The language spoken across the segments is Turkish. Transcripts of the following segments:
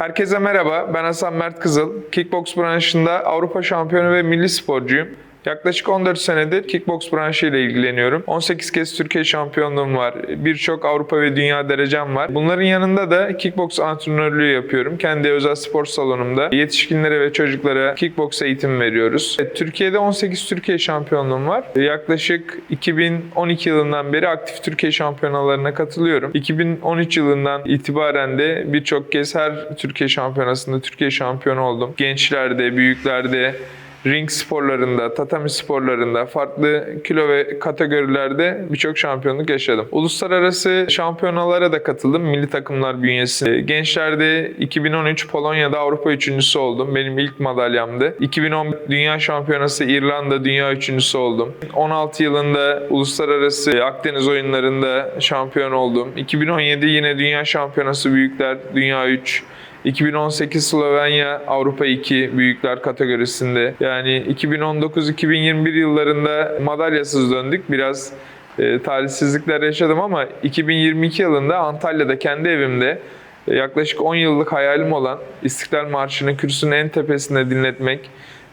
Herkese merhaba, ben Hasan Mert Kızıl. Kickbox branşında Avrupa şampiyonu ve milli sporcuyum. Yaklaşık 14 senedir kickbox branşı ile ilgileniyorum. 18 kez Türkiye şampiyonluğum var. Birçok Avrupa ve dünya derecem var. Bunların yanında da kickbox antrenörlüğü yapıyorum. Kendi özel spor salonumda yetişkinlere ve çocuklara kickbox eğitim veriyoruz. Türkiye'de 18 Türkiye şampiyonluğum var. Yaklaşık 2012 yılından beri aktif Türkiye şampiyonalarına katılıyorum. 2013 yılından itibaren de birçok kez her Türkiye şampiyonasında Türkiye şampiyonu oldum. Gençlerde, büyüklerde, ring sporlarında, tatami sporlarında, farklı kilo ve kategorilerde birçok şampiyonluk yaşadım. Uluslararası şampiyonalara da katıldım milli takımlar bünyesinde. Gençlerde 2013 Polonya'da Avrupa üçüncüsü oldum. Benim ilk madalyamdı. 2010 Dünya Şampiyonası İrlanda Dünya üçüncüsü oldum. 16 yılında Uluslararası Akdeniz oyunlarında şampiyon oldum. 2017 yine Dünya Şampiyonası Büyükler Dünya 3. 2018 Slovenya Avrupa 2 büyükler kategorisinde. Yani 2019-2021 yıllarında madalyasız döndük. Biraz e, talihsizlikler yaşadım ama 2022 yılında Antalya'da kendi evimde e, yaklaşık 10 yıllık hayalim olan İstiklal Marşı'nı kürsünün en tepesinde dinletmek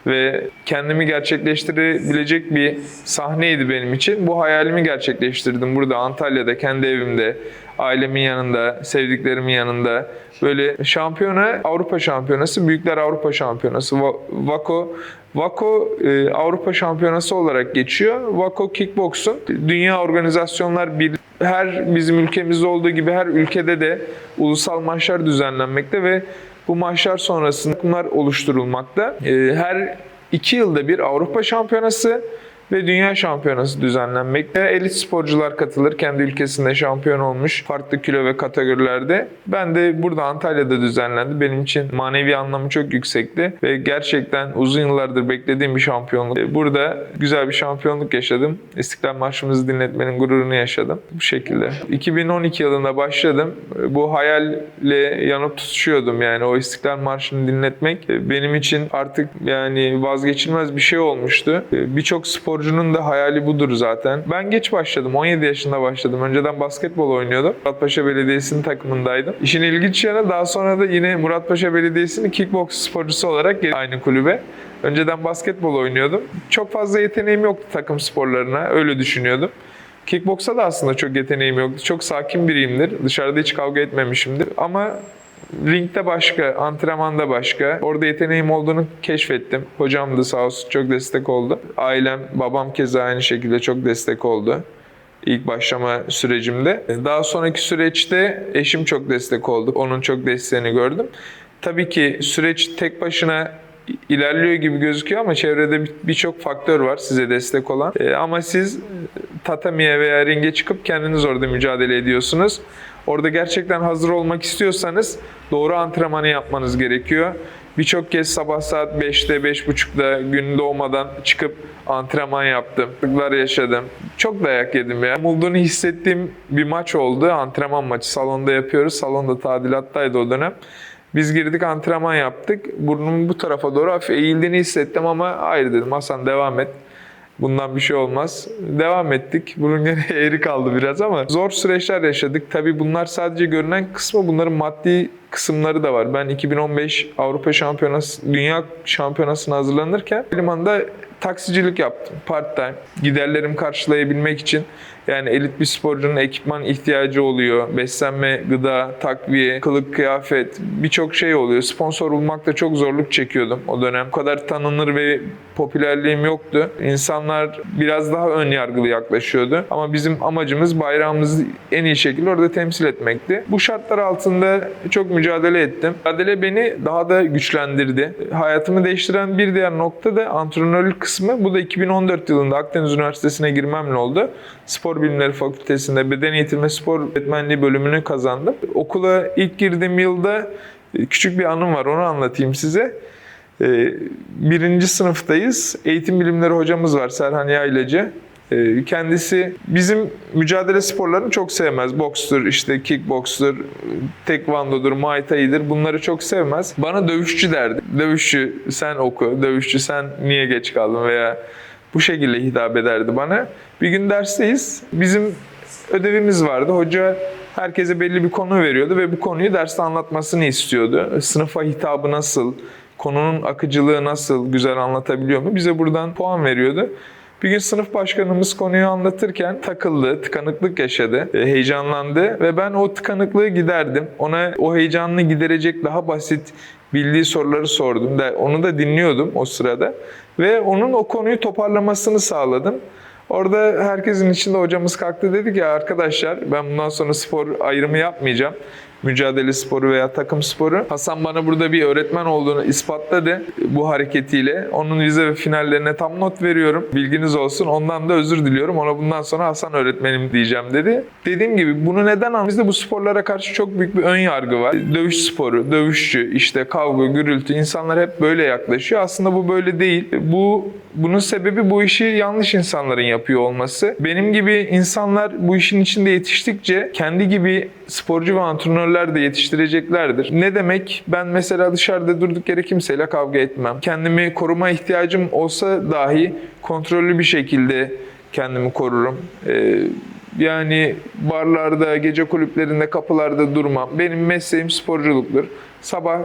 ve kendimi gerçekleştirebilecek bir sahneydi benim için. Bu hayalimi gerçekleştirdim burada Antalya'da kendi evimde, ailemin yanında, sevdiklerimin yanında. Böyle şampiyona, Avrupa şampiyonası, Büyükler Avrupa şampiyonası, Va- Vako Vako e, Avrupa Şampiyonası olarak geçiyor. Vako Kickbox'un dünya organizasyonlar bir her bizim ülkemizde olduğu gibi her ülkede de ulusal maçlar düzenlenmekte ve bu maçlar sonrasında takımlar oluşturulmakta. E, her iki yılda bir Avrupa Şampiyonası ve Dünya Şampiyonası düzenlenmekte. Elit sporcular katılır. Kendi ülkesinde şampiyon olmuş farklı kilo ve kategorilerde. Ben de burada Antalya'da düzenlendi. Benim için manevi anlamı çok yüksekti ve gerçekten uzun yıllardır beklediğim bir şampiyonluk. Burada güzel bir şampiyonluk yaşadım. İstiklal Marşımızı dinletmenin gururunu yaşadım. Bu şekilde. 2012 yılında başladım. Bu hayalle yanıp tutuşuyordum yani o İstiklal Marşı'nı dinletmek benim için artık yani vazgeçilmez bir şey olmuştu. Birçok sporcunun da hayali budur zaten. Ben geç başladım. 17 yaşında başladım. Önceden basketbol oynuyordum. Muratpaşa Belediyesi'nin takımındaydım. İşin ilginç yanı daha sonra da yine Muratpaşa Belediyesi'nin kickbox sporcusu olarak aynı kulübe. Önceden basketbol oynuyordum. Çok fazla yeteneğim yoktu takım sporlarına. Öyle düşünüyordum. Kickboksa da aslında çok yeteneğim yoktu. Çok sakin biriyimdir. Dışarıda hiç kavga etmemişimdir. Ama ringde başka, antrenmanda başka. Orada yeteneğim olduğunu keşfettim. Hocam da sağ olsun çok destek oldu. Ailem, babam keza aynı şekilde çok destek oldu. İlk başlama sürecimde. Daha sonraki süreçte eşim çok destek oldu. Onun çok desteğini gördüm. Tabii ki süreç tek başına ilerliyor gibi gözüküyor ama çevrede bir- birçok faktör var size destek olan. Ee, ama siz tatamiye veya ringe çıkıp kendiniz orada mücadele ediyorsunuz. Orada gerçekten hazır olmak istiyorsanız doğru antrenmanı yapmanız gerekiyor. Birçok kez sabah saat 5'te, 5.30'da gün doğmadan çıkıp antrenman yaptım. Sıklıklar yaşadım. Çok dayak yedim ya. Umulduğunu hissettiğim bir maç oldu. Antrenman maçı. Salonda yapıyoruz. Salonda tadilattaydı o dönem. Biz girdik antrenman yaptık. Burnumun bu tarafa doğru hafif eğildiğini hissettim ama hayır dedim Hasan devam et. Bundan bir şey olmaz. Devam ettik. Bunun gene eğri kaldı biraz ama zor süreçler yaşadık. Tabii bunlar sadece görünen kısmı bunların maddi kısımları da var. Ben 2015 Avrupa Şampiyonası, Dünya Şampiyonası'na hazırlanırken limanda taksicilik yaptım. Part time. Giderlerimi karşılayabilmek için. Yani elit bir sporcunun ekipman ihtiyacı oluyor. Beslenme, gıda, takviye, kılık, kıyafet birçok şey oluyor. Sponsor bulmakta çok zorluk çekiyordum o dönem. Bu kadar tanınır ve popülerliğim yoktu. İnsanlar biraz daha ön yargılı yaklaşıyordu. Ama bizim amacımız bayrağımızı en iyi şekilde orada temsil etmekti. Bu şartlar altında çok mücadele ettim. Mücadele beni daha da güçlendirdi. Hayatımı değiştiren bir diğer nokta da antrenörlük kısmı. Bu da 2014 yılında Akdeniz Üniversitesi'ne girmemle oldu. Spor Bilimleri Fakültesi'nde beden eğitimi spor öğretmenliği bölümünü kazandım. Okula ilk girdiğim yılda küçük bir anım var onu anlatayım size. Ee, Birinci sınıftayız. Eğitim bilimleri hocamız var Serhan Yaylacı. Ee, Kendisi bizim mücadele sporlarını çok sevmez. Bokstur, işte kickbokstur, tekvandodur, muay thai'dir. Bunları çok sevmez. Bana dövüşçü derdi. Dövüşçü sen oku, dövüşçü sen niye geç kaldın veya bu şekilde hitap ederdi bana. Bir gün dersteyiz. Bizim ödevimiz vardı. Hoca Herkese belli bir konu veriyordu ve bu konuyu derste anlatmasını istiyordu. Sınıfa hitabı nasıl, konunun akıcılığı nasıl, güzel anlatabiliyor mu? Bize buradan puan veriyordu. Bir gün sınıf başkanımız konuyu anlatırken takıldı, tıkanıklık yaşadı, e, heyecanlandı ve ben o tıkanıklığı giderdim. Ona o heyecanını giderecek daha basit bildiği soruları sordum. Onu da dinliyordum o sırada ve onun o konuyu toparlamasını sağladım. Orada herkesin içinde hocamız kalktı dedi ki arkadaşlar ben bundan sonra spor ayrımı yapmayacağım. Mücadele sporu veya takım sporu. Hasan bana burada bir öğretmen olduğunu ispatladı bu hareketiyle. Onun vize ve finallerine tam not veriyorum. Bilginiz olsun. Ondan da özür diliyorum. Ona bundan sonra Hasan öğretmenim diyeceğim dedi. Dediğim gibi bunu neden anlıyoruz? Bizde bu sporlara karşı çok büyük bir ön yargı var. Dövüş sporu, dövüşçü, işte kavga, gürültü. insanlar hep böyle yaklaşıyor. Aslında bu böyle değil. Bu bunun sebebi bu işi yanlış insanların yapıyor olması. Benim gibi insanlar bu işin içinde yetiştikçe kendi gibi sporcu ve antrenörler de yetiştireceklerdir. Ne demek? Ben mesela dışarıda durduk yere kimseyle kavga etmem. Kendimi koruma ihtiyacım olsa dahi kontrollü bir şekilde kendimi korurum. Ee, yani barlarda, gece kulüplerinde, kapılarda durmam. Benim mesleğim sporculuktur. Sabah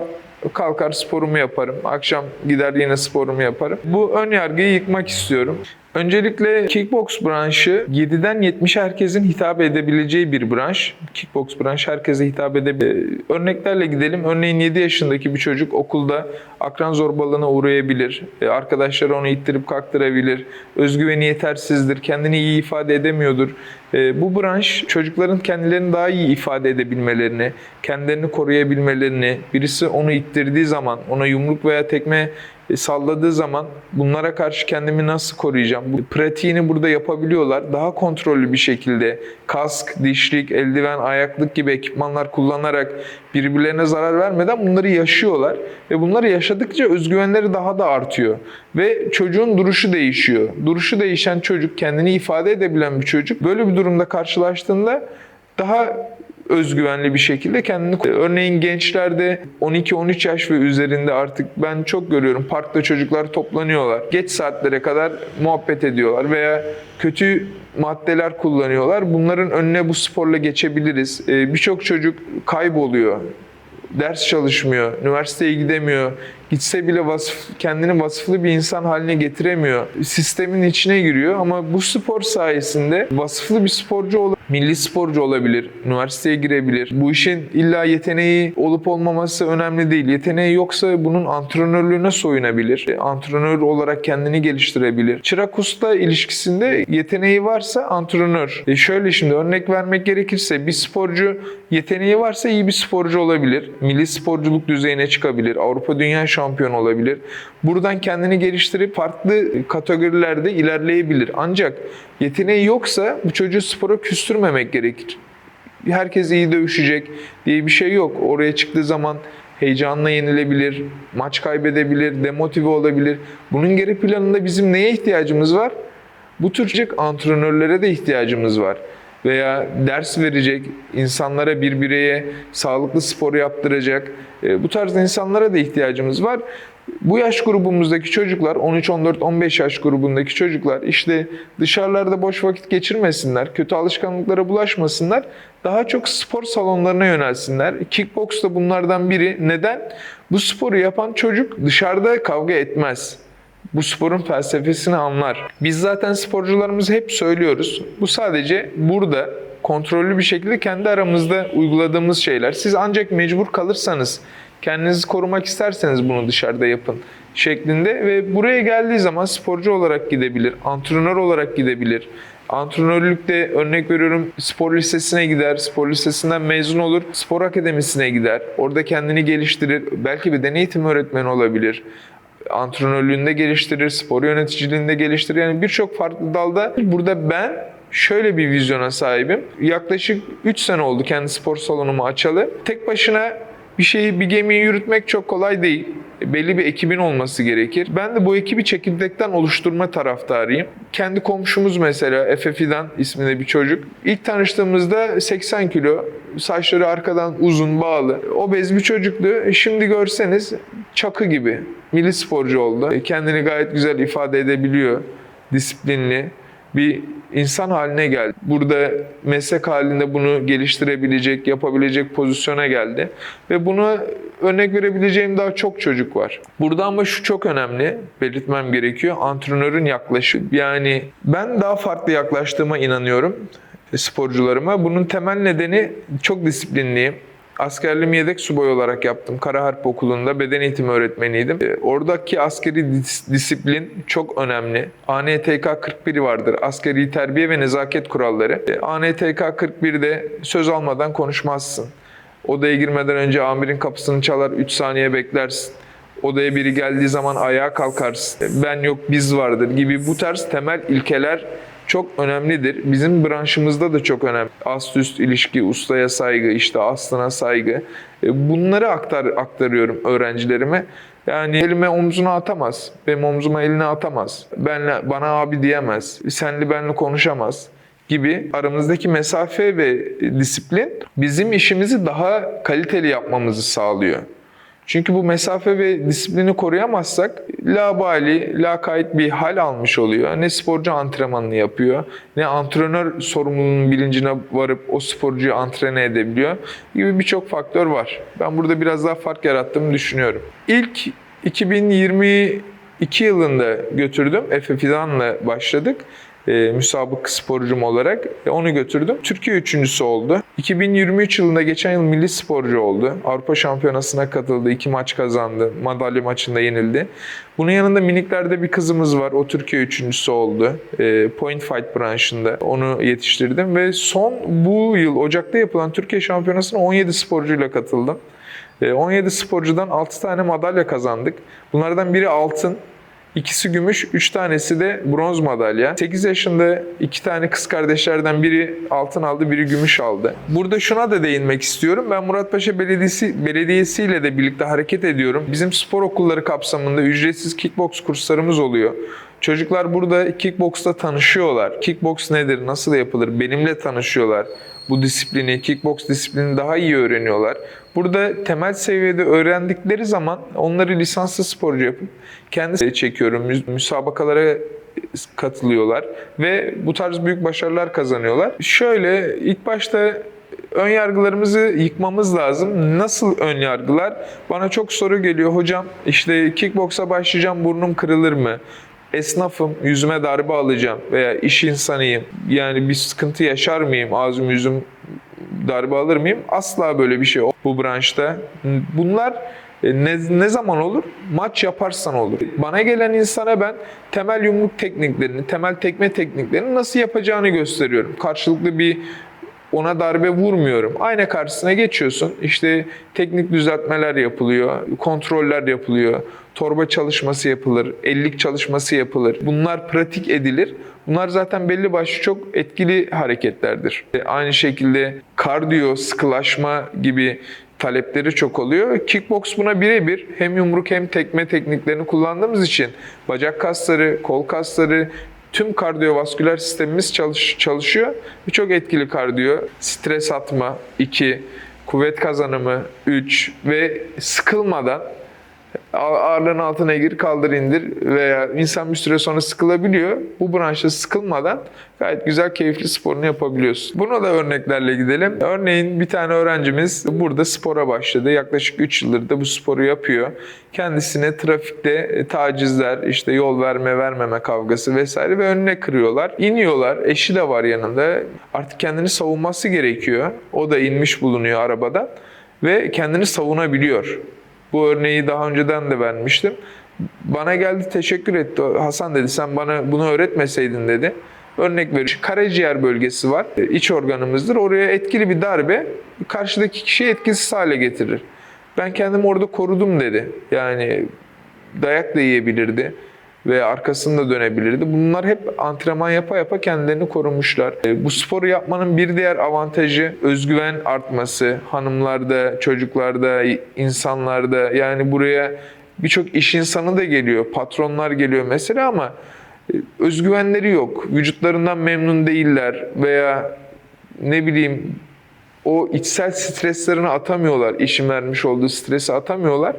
kalkar sporumu yaparım. Akşam gider yine sporumu yaparım. Bu ön yargıyı yıkmak istiyorum. Öncelikle kickbox branşı 7'den 70'e herkesin hitap edebileceği bir branş. Kickbox branşı herkese hitap edebilir. Örneklerle gidelim. Örneğin 7 yaşındaki bir çocuk okulda akran zorbalığına uğrayabilir. E, Arkadaşları onu ittirip kaktırabilir. Özgüveni yetersizdir. Kendini iyi ifade edemiyordur. E, Bu branş çocukların kendilerini daha iyi ifade edebilmelerini, kendilerini koruyabilmelerini, birisi onu ittirdiği zaman, ona yumruk veya tekme salladığı zaman bunlara karşı kendimi nasıl koruyacağım? Bu pratiğini burada yapabiliyorlar. Daha kontrollü bir şekilde kask, dişlik, eldiven, ayaklık gibi ekipmanlar kullanarak birbirlerine zarar vermeden bunları yaşıyorlar. Ve bunları yaşadıkça özgüvenleri daha da artıyor. Ve çocuğun duruşu değişiyor. Duruşu değişen çocuk, kendini ifade edebilen bir çocuk böyle bir durumda karşılaştığında daha özgüvenli bir şekilde kendini örneğin gençlerde 12-13 yaş ve üzerinde artık ben çok görüyorum parkta çocuklar toplanıyorlar. Geç saatlere kadar muhabbet ediyorlar veya kötü maddeler kullanıyorlar. Bunların önüne bu sporla geçebiliriz. Ee, Birçok çocuk kayboluyor. Ders çalışmıyor, üniversiteye gidemiyor. Gitse bile vasıf, kendini vasıflı bir insan haline getiremiyor. Sistemin içine giriyor ama bu spor sayesinde vasıflı bir sporcu olabilir, milli sporcu olabilir, üniversiteye girebilir. Bu işin illa yeteneği olup olmaması önemli değil. Yeteneği yoksa bunun antrenörlüğüne soyunabilir. E, Antrenör olarak kendini geliştirebilir. Çırak usta ilişkisinde yeteneği varsa antrenör. E şöyle şimdi örnek vermek gerekirse bir sporcu yeteneği varsa iyi bir sporcu olabilir. Milli sporculuk düzeyine çıkabilir. Avrupa Dünya şampiyonu olabilir. Buradan kendini geliştirip farklı kategorilerde ilerleyebilir. Ancak yeteneği yoksa bu çocuğu spora küstürmemek gerekir. Herkes iyi dövüşecek diye bir şey yok. Oraya çıktığı zaman heyecanla yenilebilir, maç kaybedebilir, demotive olabilir. Bunun geri planında bizim neye ihtiyacımız var? Bu tür antrenörlere de ihtiyacımız var. Veya ders verecek, insanlara bir bireye sağlıklı spor yaptıracak. e, Bu tarz insanlara da ihtiyacımız var. Bu yaş grubumuzdaki çocuklar, 13, 14, 15 yaş grubundaki çocuklar işte dışarılarda boş vakit geçirmesinler, kötü alışkanlıklara bulaşmasınlar, daha çok spor salonlarına yönelsinler. Kickbox da bunlardan biri. Neden? Bu sporu yapan çocuk dışarıda kavga etmez bu sporun felsefesini anlar. Biz zaten sporcularımızı hep söylüyoruz. Bu sadece burada kontrollü bir şekilde kendi aramızda uyguladığımız şeyler. Siz ancak mecbur kalırsanız, kendinizi korumak isterseniz bunu dışarıda yapın şeklinde ve buraya geldiği zaman sporcu olarak gidebilir, antrenör olarak gidebilir. Antrenörlükte örnek veriyorum spor lisesine gider, spor lisesinden mezun olur, spor akademisine gider. Orada kendini geliştirir, belki bir eğitim öğretmeni olabilir antrenörlüğünde geliştirir, spor yöneticiliğinde geliştirir. Yani birçok farklı dalda burada ben şöyle bir vizyona sahibim. Yaklaşık 3 sene oldu kendi spor salonumu açalı. Tek başına bir şeyi, bir gemiyi yürütmek çok kolay değil. Belli bir ekibin olması gerekir. Ben de bu ekibi çekirdekten oluşturma taraftarıyım. Kendi komşumuz mesela Efe Fidan isminde bir çocuk. İlk tanıştığımızda 80 kilo, saçları arkadan uzun, bağlı. Obez bir çocuktu. Şimdi görseniz çakı gibi. Milli sporcu oldu. Kendini gayet güzel ifade edebiliyor. Disiplinli. bir insan haline geldi. Burada meslek halinde bunu geliştirebilecek, yapabilecek pozisyona geldi. Ve bunu örnek verebileceğim daha çok çocuk var. Burada ama şu çok önemli, belirtmem gerekiyor. Antrenörün yaklaşım. Yani ben daha farklı yaklaştığıma inanıyorum sporcularıma. Bunun temel nedeni çok disiplinliyim. Askerliğimi yedek subay olarak yaptım. Kara Harp Okulu'nda beden eğitimi öğretmeniydim. E, Oradaki askeri dis- disiplin çok önemli. ANTK 41 vardır. Askeri terbiye ve nezaket kuralları. E, ANTK 41'de söz almadan konuşmazsın. Odaya girmeden önce amirin kapısını çalar 3 saniye beklersin. Odaya biri geldiği zaman ayağa kalkarsın. Ben yok biz vardır gibi bu tarz temel ilkeler çok önemlidir. Bizim branşımızda da çok önemli. Ast üst ilişki, ustaya saygı, işte aslına saygı. E, Bunları aktar aktarıyorum öğrencilerime. Yani elime omzuna atamaz. Benim omzuma elini atamaz. Benle, bana abi diyemez. Senli benli konuşamaz gibi aramızdaki mesafe ve disiplin bizim işimizi daha kaliteli yapmamızı sağlıyor. Çünkü bu mesafe ve disiplini koruyamazsak labali, lakayt bir hal almış oluyor. Ne sporcu antrenmanını yapıyor, ne antrenör sorumluluğunun bilincine varıp o sporcuyu antrene edebiliyor gibi birçok faktör var. Ben burada biraz daha fark yarattığımı düşünüyorum. İlk 2022 yılında götürdüm. Efe Fidan'la başladık e, müsabık sporcum olarak. E, onu götürdüm. Türkiye üçüncüsü oldu. 2023 yılında geçen yıl milli sporcu oldu. Avrupa Şampiyonası'na katıldı. iki maç kazandı. Madalya maçında yenildi. Bunun yanında miniklerde bir kızımız var. O Türkiye üçüncüsü oldu. E, point fight branşında. Onu yetiştirdim ve son bu yıl Ocak'ta yapılan Türkiye Şampiyonası'na 17 sporcuyla katıldım. E, 17 sporcudan 6 tane madalya kazandık. Bunlardan biri altın, İkisi gümüş, üç tanesi de bronz madalya. 8 yaşında iki tane kız kardeşlerden biri altın aldı, biri gümüş aldı. Burada şuna da değinmek istiyorum. Ben Muratpaşa Belediyesi Belediyesi ile de birlikte hareket ediyorum. Bizim spor okulları kapsamında ücretsiz kickbox kurslarımız oluyor. Çocuklar burada kickboxla tanışıyorlar. Kickbox nedir, nasıl yapılır? Benimle tanışıyorlar. Bu disiplini, kickbox disiplini daha iyi öğreniyorlar. Burada temel seviyede öğrendikleri zaman onları lisanslı sporcu yapıp kendi çekiyorum. Müs- Müsabakalara katılıyorlar ve bu tarz büyük başarılar kazanıyorlar. Şöyle ilk başta ön yargılarımızı yıkmamız lazım. Nasıl ön yargılar? Bana çok soru geliyor. Hocam işte kickboksa başlayacağım burnum kırılır mı? Esnafım, yüzüme darbe alacağım veya iş insanıyım. Yani bir sıkıntı yaşar mıyım? Ağzım yüzüm darbe alır mıyım? Asla böyle bir şey bu branşta. Bunlar e, ne, ne zaman olur? Maç yaparsan olur. Bana gelen insana ben temel yumruk tekniklerini, temel tekme tekniklerini nasıl yapacağını gösteriyorum. Karşılıklı bir ona darbe vurmuyorum. Ayna karşısına geçiyorsun. İşte teknik düzeltmeler yapılıyor, kontroller yapılıyor, torba çalışması yapılır, ellik çalışması yapılır. Bunlar pratik edilir. Bunlar zaten belli başlı çok etkili hareketlerdir. E, Aynı şekilde kardiyo, sıkılaşma gibi talepleri çok oluyor. Kickbox buna birebir hem yumruk hem tekme tekniklerini kullandığımız için bacak kasları, kol kasları, tüm kardiyovasküler sistemimiz çalış, çalışıyor. Bir çok etkili kardiyo. Stres atma 2, kuvvet kazanımı 3 ve sıkılmadan ağırlığın altına gir, kaldır indir veya insan bir süre sonra sıkılabiliyor. Bu branşta sıkılmadan gayet güzel, keyifli sporunu yapabiliyorsun. Buna da örneklerle gidelim. Örneğin bir tane öğrencimiz burada spora başladı. Yaklaşık 3 yıldır da bu sporu yapıyor. Kendisine trafikte e, tacizler, işte yol verme vermeme kavgası vesaire ve önüne kırıyorlar. İniyorlar. Eşi de var yanında. Artık kendini savunması gerekiyor. O da inmiş bulunuyor arabadan ve kendini savunabiliyor. Bu örneği daha önceden de vermiştim. Bana geldi teşekkür etti. Hasan dedi sen bana bunu öğretmeseydin dedi. Örnek veriyorum. Karaciğer bölgesi var. İç organımızdır. Oraya etkili bir darbe karşıdaki kişiyi etkisiz hale getirir. Ben kendimi orada korudum dedi. Yani dayak da yiyebilirdi ve arkasını da dönebilirdi. Bunlar hep antrenman yapa yapa kendilerini korumuşlar. E, Bu sporu yapmanın bir diğer avantajı özgüven artması. Hanımlarda, çocuklarda, insanlarda yani buraya birçok iş insanı da geliyor, patronlar geliyor mesela ama e, özgüvenleri yok. Vücutlarından memnun değiller veya ne bileyim o içsel streslerini atamıyorlar. İşin vermiş olduğu stresi atamıyorlar.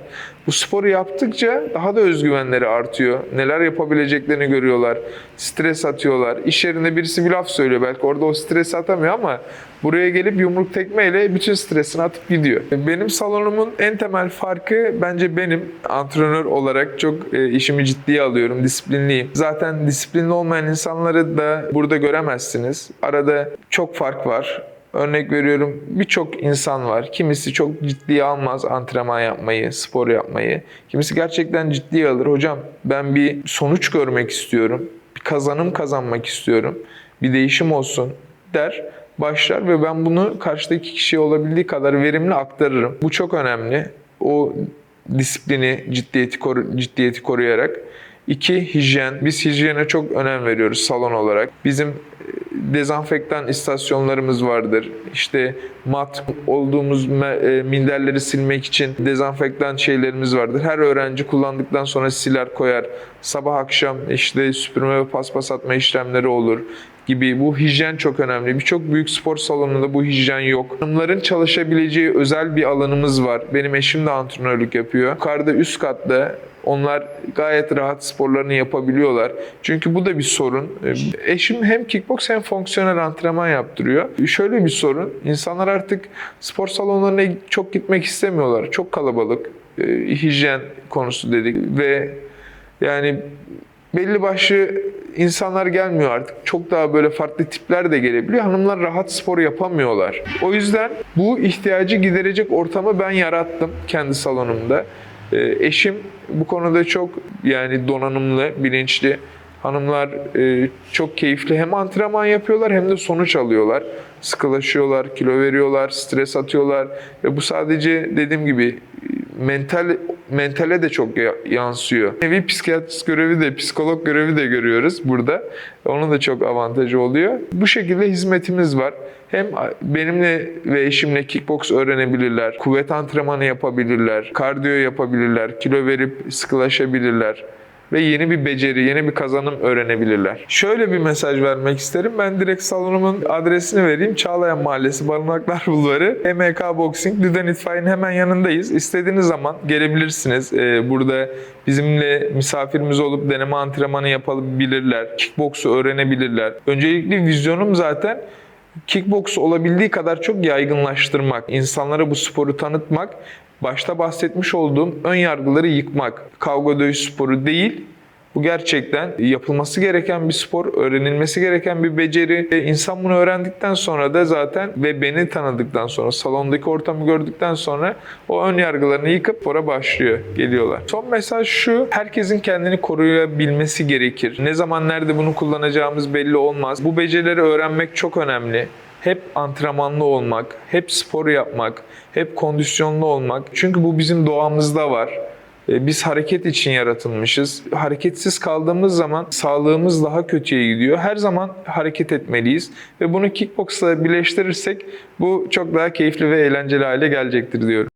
Bu sporu yaptıkça daha da özgüvenleri artıyor. Neler yapabileceklerini görüyorlar. Stres atıyorlar. İş yerinde birisi bir laf söylüyor. Belki orada o stresi atamıyor ama buraya gelip yumruk tekmeyle bütün stresini atıp gidiyor. Benim salonumun en temel farkı bence benim antrenör olarak çok e, işimi ciddiye alıyorum. Disiplinliyim. Zaten disiplinli olmayan insanları da burada göremezsiniz. Arada çok fark var. Örnek veriyorum birçok insan var. Kimisi çok ciddiye almaz antrenman yapmayı, spor yapmayı. Kimisi gerçekten ciddiye alır. Hocam ben bir sonuç görmek istiyorum. Bir kazanım kazanmak istiyorum. Bir değişim olsun der başlar ve ben bunu karşıdaki kişiye olabildiği kadar verimli aktarırım. Bu çok önemli. O disiplini, ciddiyeti, koru- ciddiyeti koruyarak. İki, hijyen. Biz hijyene çok önem veriyoruz salon olarak. Bizim dezenfektan istasyonlarımız vardır. İşte mat olduğumuz e, minderleri silmek için dezenfektan şeylerimiz vardır. Her öğrenci kullandıktan sonra siler koyar. Sabah akşam işte süpürme ve paspas atma işlemleri olur gibi bu hijyen çok önemli. Birçok büyük spor salonunda bu hijyen yok. Hanımların çalışabileceği özel bir alanımız var. Benim eşim de antrenörlük yapıyor. Yukarıda üst katta onlar gayet rahat sporlarını yapabiliyorlar. Çünkü bu da bir sorun. Ee, Eşim hem kickbox hem fonksiyonel antrenman yaptırıyor. Şöyle bir sorun. İnsanlar artık spor salonlarına çok gitmek istemiyorlar. Çok kalabalık. Ee, Hijyen konusu dedik ve yani belli başlı insanlar gelmiyor artık. Çok daha böyle farklı tipler de gelebiliyor. Hanımlar rahat spor yapamıyorlar. O yüzden bu ihtiyacı giderecek ortamı ben yarattım kendi salonumda. Ee, eşim bu konuda çok yani donanımlı, bilinçli. Hanımlar e, çok keyifli hem antrenman yapıyorlar hem de sonuç alıyorlar. Sıkılaşıyorlar, kilo veriyorlar, stres atıyorlar ve bu sadece dediğim gibi e, mental mentale de çok ya- yansıyor. Nevi psikiyatrist görevi de, psikolog görevi de görüyoruz burada. Onun da çok avantajı oluyor. Bu şekilde hizmetimiz var. Hem benimle ve eşimle kickbox öğrenebilirler, kuvvet antrenmanı yapabilirler, kardiyo yapabilirler, kilo verip sıkılaşabilirler ve yeni bir beceri, yeni bir kazanım öğrenebilirler. Şöyle bir mesaj vermek isterim. Ben direkt salonumun adresini vereyim. Çağlayan Mahallesi, Barınaklar Bulvarı, MK Boxing, Düden İtfaiye'nin hemen yanındayız. İstediğiniz zaman gelebilirsiniz. Ee, burada bizimle misafirimiz olup deneme antrenmanı yapabilirler. Kickboksu öğrenebilirler. Öncelikli vizyonum zaten kickbox olabildiği kadar çok yaygınlaştırmak, insanlara bu sporu tanıtmak, başta bahsetmiş olduğum ön yargıları yıkmak. Kavga dövüş sporu değil, bu gerçekten yapılması gereken bir spor, öğrenilmesi gereken bir beceri. E, İnsan bunu öğrendikten sonra da zaten ve beni tanıdıktan sonra, salondaki ortamı gördükten sonra o ön yargılarını yıkıp spora başlıyor, geliyorlar. Son mesaj şu, herkesin kendini koruyabilmesi gerekir. Ne zaman nerede bunu kullanacağımız belli olmaz. Bu becerileri öğrenmek çok önemli hep antrenmanlı olmak, hep spor yapmak, hep kondisyonlu olmak. Çünkü bu bizim doğamızda var. E, Biz hareket için yaratılmışız. Hareketsiz kaldığımız zaman sağlığımız daha kötüye gidiyor. Her zaman hareket etmeliyiz ve bunu kickboxla birleştirirsek bu çok daha keyifli ve eğlenceli hale gelecektir diyorum.